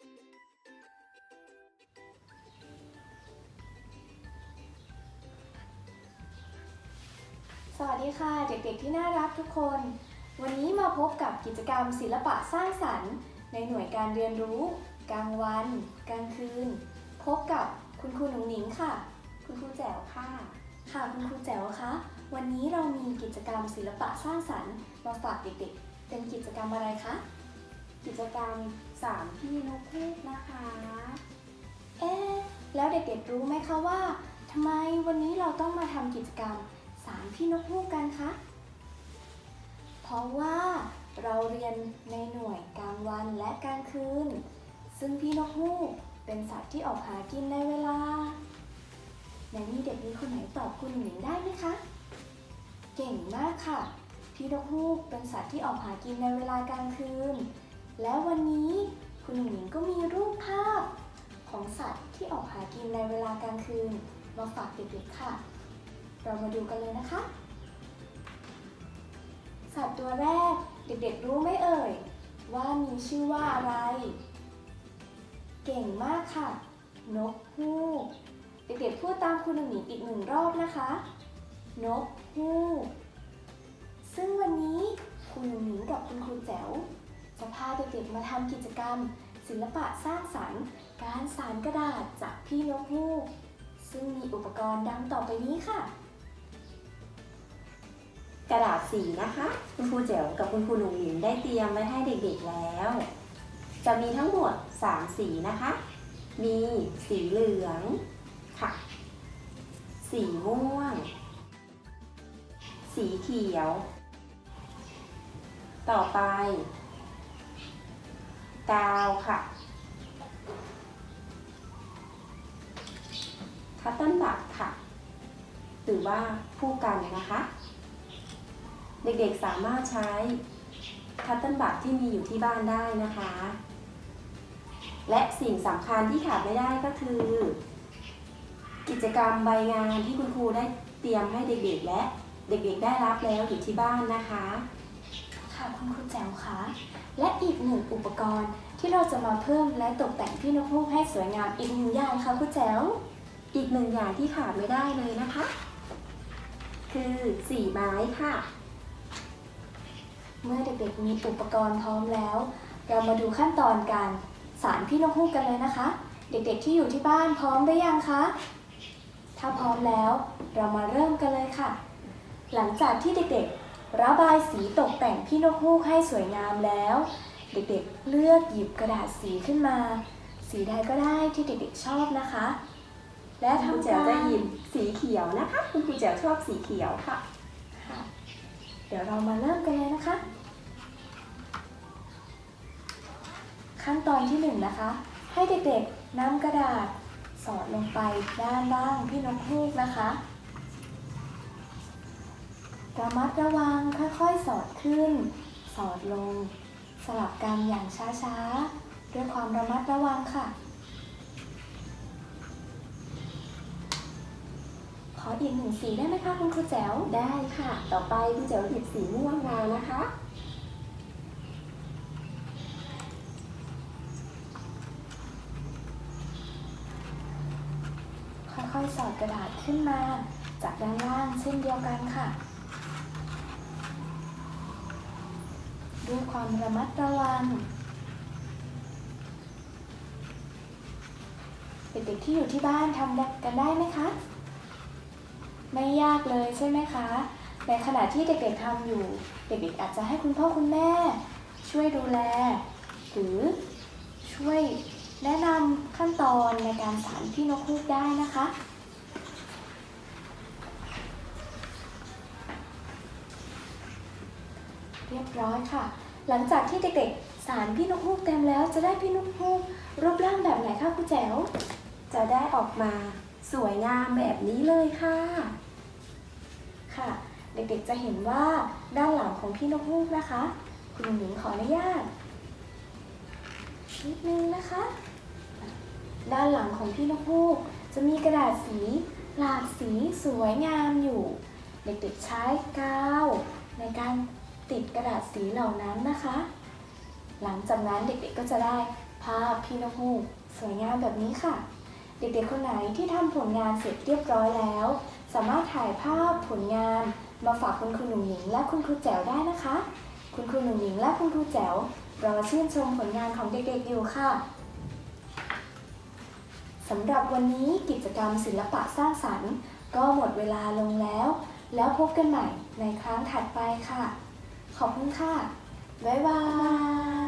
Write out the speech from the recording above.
สวัสดีค่ะ เด็กๆที่น่ารักทุกคน วันนี้มาพบกับกิจกรรมศิลปะสร้างสรรค์ ในหน่วยการเรียนรู้ กลางวัน กลางคืน พบกับคุณครูหนุ่งหนิงค่ะ คุณครูแจ๋วค่ะ ค่ะคุณครูแจ๋วคะวันนี้เรามีกิจกรรมศิลปะสร้างสรรค์มาฝากเด็กๆ เป็นกิจกรรมอะไรคะกิจกรรม สามพี่นกฮูกนะคะ เอ๊ะ แล้วเด็กๆรู้ไหมคะว่าทำไมวันนี้เราต้องมาทำกิจกรรมสามพี่นกฮูกกันคะ เพราะว่าเราเรียนในหน่วยกลางวันและกลางคืน ซึ่งพี่นกฮูกเป็นสัตว์ที่ออกหากินในเวลาไหนมีเด็กนี้คนไหนตอบคุณหนิงได้ไหมคะ เก่งมากค่ะ พี่นกฮูกเป็นสัตว์ที่ออกหากินในเวลากลางคืน และวันนี้คุณหนิงก็มีรูปภาพของสัตว์ที่ออกหากินในเวลากลางคืนมาฝากเด็กๆค่ะ เรามาดูกันเลยนะคะ สัตว์ตัวแรกเด็กๆรู้ไหมเอ่ย ว่ามีชื่อว่าอะไร เก่งมากค่ะ นกฮูก เด็กๆพูดตามคุณหนิงอีกหนึ่งรอบนะคะ นกฮูก ซึ่งวันนี้คุณหนิงกับคุณครูแจ๋ว จะพาเด็กๆมาทำกิจกรรม ศิลปะสร้างสรรค์ การสานกระดาษจากพี่นกฮูกซึ่งมีอุปกรณ์ดังต่อไปนี้ค่ะ กระดาษสีนะคะ คุณครูแจ๋วกับคุณครูหนุ่มหนิงได้เตรียมไว้ให้เด็กๆแล้ว จะมีทั้งหมด 3 สีนะคะ มีสีเหลืองค่ะ สีม่วง สีเขียว ต่อไป กาวค่ะคัตเติ้ลบัตค่ะ หรือว่าผู้กันนะคะ เด็กๆสามารถใช้คัตเติ้ลบัตที่มีอยู่ที่บ้านได้นะคะ และสิ่งสำคัญที่ขาดไม่ได้ก็คือ กิจกรรมใบงานที่คุณครูได้เตรียมให้เด็กๆและเด็กๆได้รับแล้วอยู่ที่บ้านนะคะ ค่ะคุณครูแจ๋วคะและอีกหนึ่งอุปกรณ์ที่เราจะมาเพิ่มและตกแต่งพี่นกฮูกให้สวยงามอีกหนึ่งอย่างค่ะครูแจ๋วอีกหนึ่งอย่างที่ขาดไม่ได้เลยนะคะ คือสีไม้ค่ะ เมื่อเด็กๆมีอุปกรณ์พร้อมแล้ว เรามาดูขั้นตอนการสารพี่นกฮูกกันเลยนะคะ เด็กๆที่อยู่ที่บ้านพร้อมหรือยังคะถ้าพร้อมแล้ว เรามาเริ่มกันเลยค่ะ หลังจากที่เด็กๆ ระบายสีตกแต่งพี่นกฮูกให้สวยงามแล้ว เด็กๆเลือกหยิบกระดาษสีขึ้นมา สีใดก็ได้ที่เด็กๆชอบนะคะ และครูทำแจ๋วจะหยิบสีเขียวนะคะ คุณครูแจ๋วชอบสีเขียวค่ะค่ะ เดี๋ยวเรามาเริ่มกันเลยนะคะ ขั้นตอนที่หนึ่งนะคะ ให้เด็กๆนำกระดาษสอดลงไปด้านล่างพี่นกฮูกนะคะ ระมัดระวังค่อยๆ สอดขึ้น สอดลง สลับกันอย่างช้าๆ ด้วยความระมัดระวังค่ะ ขออีกหนึ่งสีได้ไหมคะคุณครูแจ๋ว ได้ค่ะ ต่อไปคุณแจ๋วหยิบสีม่วงมานะคะ ค่อยๆ สอดกระดาษขึ้นมา จากด้านล่างเช่นเดียวกันค่ะ ด้วยความระมัดระวัง เด็กๆที่อยู่ที่บ้านทำกันได้ไหมคะ ไม่ยากเลยใช่ไหมคะ ในขณะที่เด็กๆทำอยู่ เด็กๆอาจจะให้คุณพ่อคุณแม่ ช่วยดูแล หรือช่วยแนะนำขั้นตอนในการสานพี่นกฮูกได้นะคะ เรียบร้อยค่ะ หลังจากที่เด็กๆ สารพี่นกฮูกเต็มแล้ว จะได้พี่นกฮูกรูปร่างแบบไหนคะครูแจ๋ว จะได้ออกมาสวยงามแบบนี้เลยค่ะ ค่ะ เด็กๆจะเห็นว่าด้านหลังของพี่นกฮูกนะคะ คุณหญิงขออนุญาตนิดนึงนะคะ ด้านหลังของพี่นกฮูกจะมีกระดาษสีหลากสีสวยงามอยู่ เด็กๆใช้กาวในการ ติดกระดาษสีเหล่านั้นนะคะ หลังจากนั้นเด็กๆก็จะได้ภาพพี่นกฮูกสวยงามแบบนี้ค่ะ เด็กๆคนไหนที่ทำผลงานเสร็จเรียบร้อยแล้ว สามารถถ่ายภาพผลงานมาฝากคุณครูหนุ่มหนิง และคุณครูแจ๋วได้นะคะ คุณครูหนุ่มหนิง และคุณครูแจ๋วรอชื่นชมผลงานของเด็กๆอยู่ค่ะสำหรับวันนี้กิจกรรมศิลปะสร้างสรรค์ ก็หมดเวลาลงแล้ว แล้วพบกันใหม่ในครั้งถัดไปค่ะ ขอบคุณค่ะ บ๊ายบาย